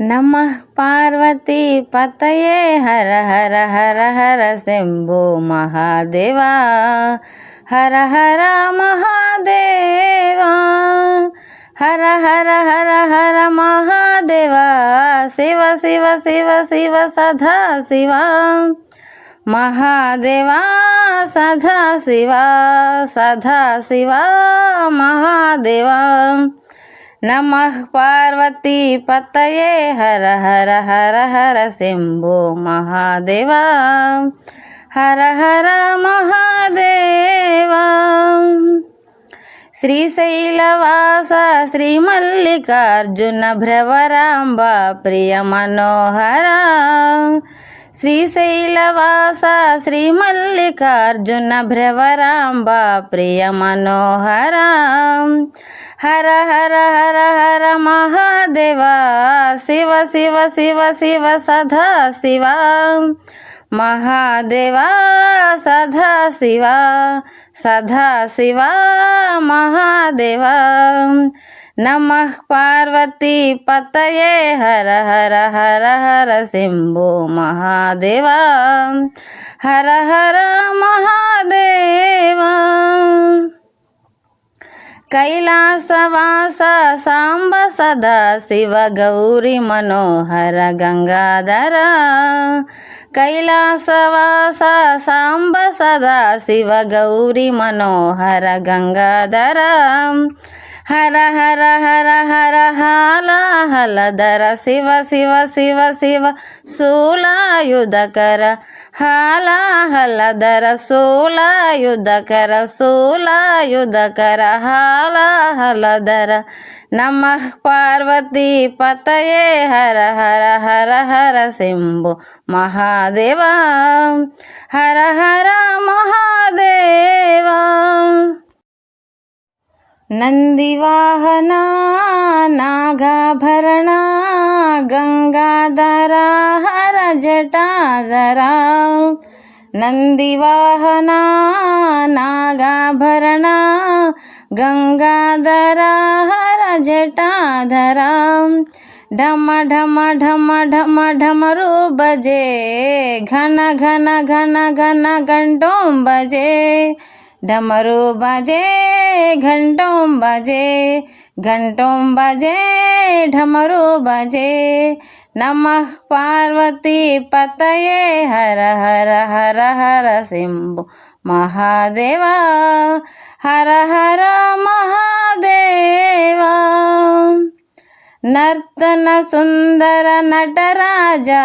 నమ పార్వతీ పతయే హర హర హర హర శంభో మహాదేవా. హర హర మహాదేవా. హర హర హర హర మహాదేవా. శివ శివ శివ శివ సదా శివ. మహాదేవా సదా శివ సదా శివ మహాదేవా. నమః పార్వతీ పతయే హర హర హర హర శంభో మహాదేవా. హర హర మహాదేవా. శ్రీశైలవాస శ్రీమల్లికార్జున భ్రవరాంబ ప్రియ మనోహర. శ్రీశైలవాస శ్రీమల్లికార్జున భ్రవరాంబ ప్రియ మనోహర. హర హర హర హర మహాదేవ శివ శివ శివ శివ సదా శివ. మహాదేవ సదా శివ సదా శివ మహాదేవ. నమ పార్వతీ పతయే హర హర హర హర శంభో మహాదేవ. హర హర మహాదేవ. కైలాసవాస సాంబ సదా శివ గౌరి మనోహర గంగాధర. కైలాసవాస సాంబ సదా శివ గౌరి మనోహర గంగాధర. హర హర హర హర హాల హలధర శివ శివ శివ శివ శూలాయుధకర హాల హలధర శూలాయుధకర శూలాయుధకర హాల హలధర నమ పార్వతీ పతయే హర హర హర హర శంభు మహాదేవ. హర హర మహా నందివాహనా నాగాభరణ గంగాధర హర జటాధరా నందివాహనా నాగాభరణ గంగాధర హర జటాధరా ఢమ ఢమ ఢమ ఢమ ఢమరు బజే ఘన ఘన ఘన ఘన గంటోం బజే डमरू बजे घंटों बजे घंटों बजे ढमरू बजे नमः पार्वती पतये हर हर हर हर शंभु महादेवा हर हर महादेवा నర్తన సుందర నటరాజా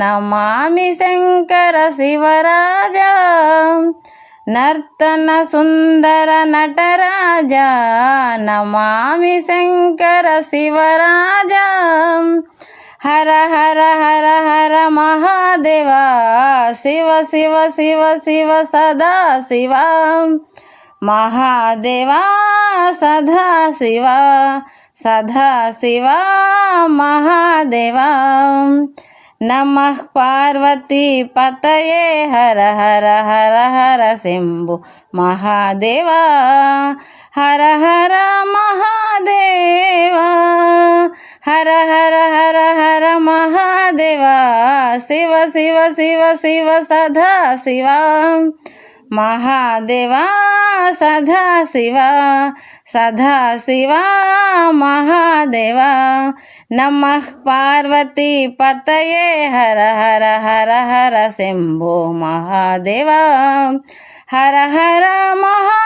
నమామి శంకర శివరాజా నర్తన సుందర నటరాజా నమామి శంకర శివరాజా. హర హర హర హర మహాదేవా శివ శివ శివ శివ సదా శివ. మహాదేవా సదా శివ సదా శివ మహాదేవా. నమః పార్వతీ పతయే హర హర హర హర శంభు మహాదేవా హర హర మహాదేవా హర హర హర హర మహాదేవా శివ శివ శివ శివ సదా శివ. మహాదేవా సదాశివా సదాశివా మహాదేవా. నమ పార్వతీ పతయే హర హర హర హర శంభో మహాదేవా. హర హర మహాదేవా.